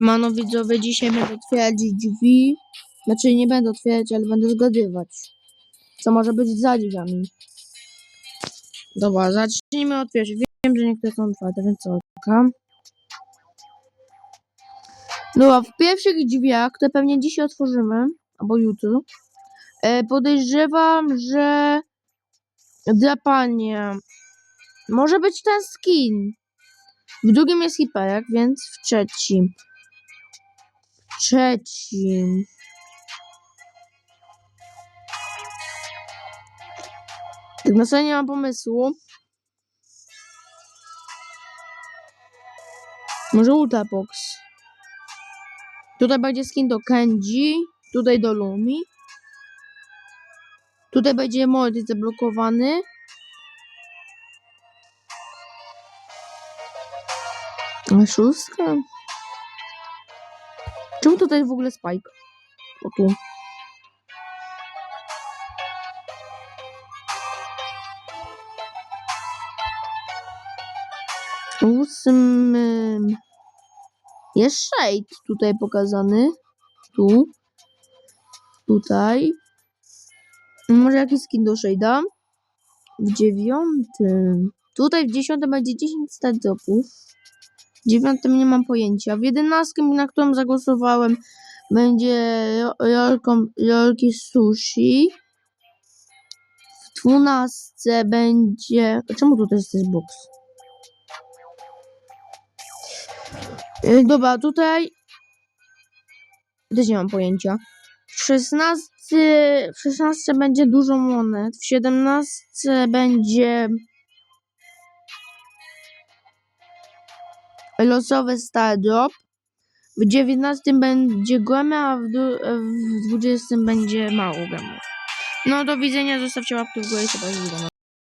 Mano widzowie, dzisiaj będę otwierać drzwi. Znaczy nie będę otwierać, ale będę zgadywać. Co może być za drzwiami. Dobra, zacznijmy od pierwszych. Wiem, że niektóre są otwarte, więc co. Dobra, w pierwszych drzwiach, które pewnie dzisiaj otworzymy, albo jutro, e, podejrzewam, że drapanie może być ten skin. W drugim jest hiperek, więc w trzecim. Trzecim. Tak na serio nie mam pomysłu. Może Ultrabox. Tutaj będzie skin do Kenji. Tutaj do Lumi. Tutaj będzie Morty zablokowany. A szóstka? Czemu tutaj w ogóle Spike? O tu. Ósmym. Jest Shade tutaj pokazany. Tu. Tutaj. Może jakiś skin do Shade'a? W dziewiątym. Tutaj w dziesiątym będzie 10 stardropów. Dziewiątym nie mam pojęcia. W jedenastym, na którą zagłosowałem, będzie rolką, sushi. W dwunastce będzie... Czemu tutaj jest ten box? Yy, Dobra, tutaj... Też nie mam pojęcia. W 16, w 16 będzie dużo monet. W 17 będzie losowy Stardrop. W 19 będzie Grammy, a w, w 20 będzie mało gramów. No do widzenia, zostawcie łapkę w górę i zobaczymy.